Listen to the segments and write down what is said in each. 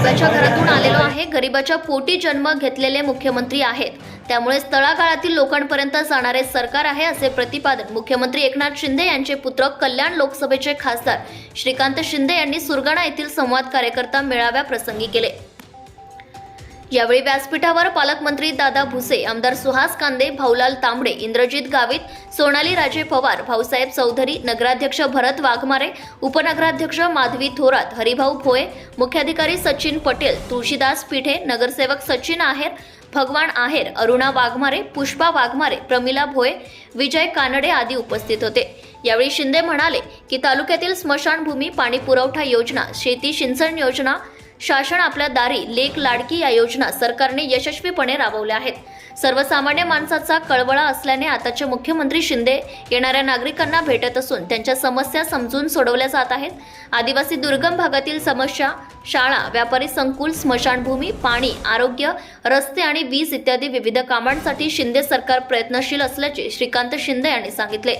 गरिबाच्या घरातून आलेलो आहे. गरिबाच्या पोटी जन्म घेतलेले मुख्यमंत्री आहेत. त्यामुळेच तळागाळातील लोकांपर्यंत जाणारे सरकार आहे असे प्रतिपादन मुख्यमंत्री एकनाथ शिंदे यांचे पुत्र कल्याण लोकसभेचे खासदार श्रीकांत शिंदे यांनी सुरगाणा येथील संवाद कार्यकर्ता मेळाव्या प्रसंगी केले. यावेळी व्यासपीठावर पालकमंत्री दादा भुसे आमदार सुहास कांदे भाऊलाल तांबडे इंद्रजित गावित सोनाली राजे पवार भाऊसाहेब चौधरी नगराध्यक्ष भरत वाघमारे उपनगराध्यक्ष माधवी थोरात हरिभाऊ भोये मुख्याधिकारी सचिन पटेल तुळशीदास पिठे नगरसेवक सचिन आहेर भगवान आहेर अरुणा वाघमारे पुष्पा वाघमारे प्रमिला भोये विजय कानडे आदी उपस्थित होते. यावेळी शिंदे म्हणाले की तालुक्यातील स्मशानभूमी पाणी पुरवठा योजना शेती सिंचन योजना शासन आपल्या दारी लेक लाडकी या योजना सरकारने यशस्वीपणे राबवल्या आहेत. सर्वसामान्य माणसाचा कळवळा असल्याने आताचे मुख्यमंत्री शिंदे येणाऱ्या नागरिकांना भेटत असून त्यांच्या समस्या समजून सोडवल्या जात आहेत. आदिवासी दुर्गम भागातील समस्या शाळा व्यापारी संकुल स्मशानभूमी पाणी आरोग्य रस्ते आणि वीज इत्यादी विविध कामांसाठी शिंदे सरकार प्रयत्नशील असल्याचे श्रीकांत शिंदे यांनी सांगितले.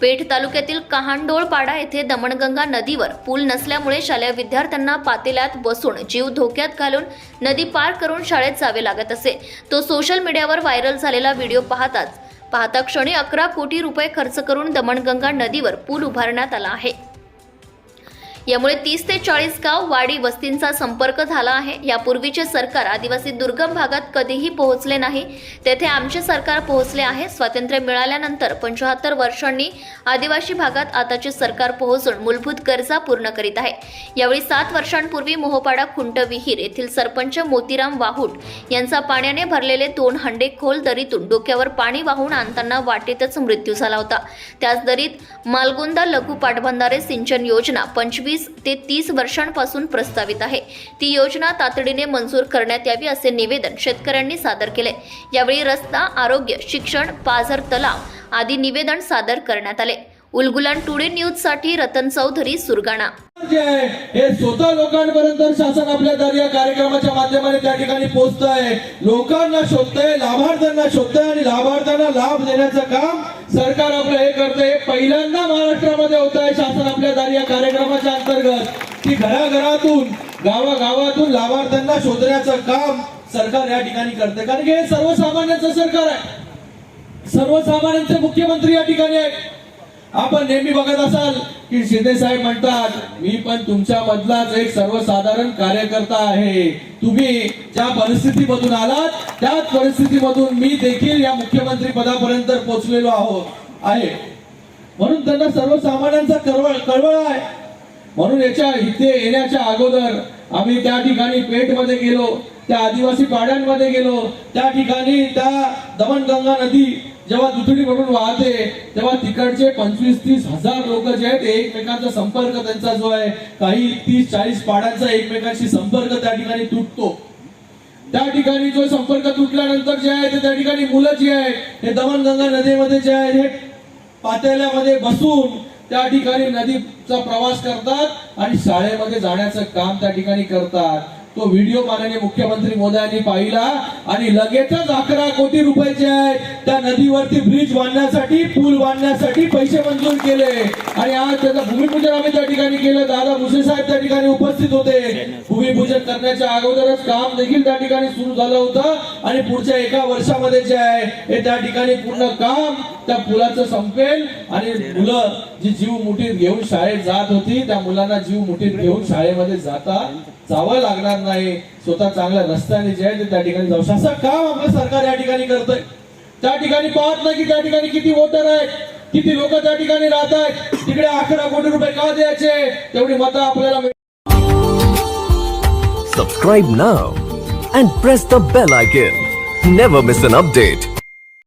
पेठ तालुक्यातील कहांडोळपाडा येथे दमणगंगा नदीवर पूल नसल्यामुळे शालेय विद्यार्थ्यांना पातेल्यात बसून जीव धोक्यात घालून नदी पार करून शाळेत जावे लागत असे. तो सोशल मीडियावर व्हायरल झालेला व्हिडिओ पाहताच पाहता क्षणी अकरा कोटी रुपये खर्च करून दमणगंगा नदीवर पूल उभारण्यात आला आहे. यामुळे तीस ते चाळीस गाव वाडी वस्तींचा संपर्क झाला आहे. यापूर्वीचे सरकार आदिवासी दुर्गम भागात कधीही पोहोचले नाही. तेथे आमचे सरकार पोहोचले आहे. स्वातंत्र्य मिळाल्यानंतर पंचाहत्तर वर्षांनी आदिवासी भागात आताचे सरकार पोहोचून मूलभूत गरजा पूर्ण करीत आहे. यावेळी सात वर्षांपूर्वी मोहोपाडा खुंट विहीर येथील सरपंच मोतीराम वाहूट यांचा पाण्याने भरलेले दोन हंडे खोल दरीतून डोक्यावर पाणी वाहून आणताना वाटेतच मृत्यू झाला होता. त्याच दरीत मालगोंदा लघु पाटबंधारे सिंचन योजना पंचवीस ते तीस वर्षांपासून प्रस्तावित आहे. ती योजना तातडीने मंजूर करण्यात यावी असे निवेदन शेतकऱ्यांनी सादर केले. यावेळी रस्ता आरोग्य शिक्षण पाझर तलाव आदी निवेदन सादर करण्यात आले. उलगुलान टुडे न्यूजसाठी रतन चौधरी सुरगाणा. हे स्वतः लोकांपर्यंत शासन आपल्या दारी या कार्यक्रमाच्या माध्यमाने त्या ठिकाणी पोहोचत आहे लोकांना शोधतंय लाभार्थ्यांना शोधतंय आणि लाभार्थ्यांना लाभ देण्याचं काम सरकार आपलं हे करतंय. पहिल्यांदा महाराष्ट्रामध्ये होत आहे शासन आपल्या दारी या कार्यक्रमाच्या अंतर्गत. की घराघरातून गावागावातून लाभार्थ्यांना शोधण्याचं काम सरकार या ठिकाणी करते कारण की हे सर्वसामान्यांचं सरकार आहे. सर्वसामान्यांचे मुख्यमंत्री या ठिकाणी आहेत. आपण नेहमी बघत असाल की शिंदे साहेब म्हणतात मी पण तुमच्या मधलाच एक सर्वसाधारण कार्यकर्ता आहे. तुम्ही ज्या परिस्थितीमधून आलात त्याच परिस्थितीमधून मी देखील या मुख्यमंत्री पदापर्यंत पोहोचलेलो आहोत. आहे. म्हणून त्यांना सर्वसामान्यांचा कळवळ कळवळ आहे. म्हणून याच्या इथे येण्याच्या अगोदर आम्ही त्या ठिकाणी पेठमध्ये गेलो त्या आदिवासी पाड्यांमध्ये गेलो त्या ठिकाणी त्या दमणगंगा नदी जेव्हा दुथडी म्हणून वाहते तेव्हा तिकडचे पंचवीस तीस हजार लोक जे आहेत एकमेकांचा संपर्क त्यांचा जो आहे काही तीस चाळीस पाड्यांचा एकमेकांशी संपर्क त्या ठिकाणी तुटतो. त्या ठिकाणी जो संपर्क तुटल्यानंतर जे आहे ते त्या ठिकाणी मुलं जी आहेत हे दमणगंगा नदीमध्ये जे आहे हे पातेल्यामध्ये बसून त्या ठिकाणी नदीचा प्रवास करतात आणि शाळेमध्ये जाण्याचं काम त्या ठिकाणी करतात. तो व्हिडिओ माननीय मुख्यमंत्री मोदयांनी पाहिला आणि लगेचच अकरा कोटी रुपयाचे आहेत. त्या नदीवरती ब्रिज बांधण्यासाठी पूल बांधण्यासाठी पैसे मंजूर केले. आणि आज त्याचं भूमिपूजन आम्ही त्या ठिकाणी केलं. दादा भुसे साहेब त्या ठिकाणी उपस्थित होते. भूमिपूजन करण्याच्या अगोदरच काम देखील त्या ठिकाणी सुरू झालं होतं. आणि पुढच्या एका वर्षामध्ये जे आहे हे त्या ठिकाणी पूर्ण काम त्या पुलाचं संपेल. आणि मुलं जी जीव मुठीत घेऊन शाळेत जात होती त्या मुलांना जीव मुठीत घेऊन शाळेमध्ये जाता जावं लागणार नाही स्वतः चांगल्या रस्त्याने जे आहे ते त्या ठिकाणी जाऊ. असं काम आपलं सरकार या ठिकाणी करतंय. त्या ठिकाणी पाहत नाही की त्या ठिकाणी किती वोटर आहेत किती लोक त्या ठिकाणी राहत आहेत. तिकडे अकरा कोटी रुपये का द्यायचे? तेवढी मतं आपल्याला सबस्क्राईब ना and press the bell icon never miss an update.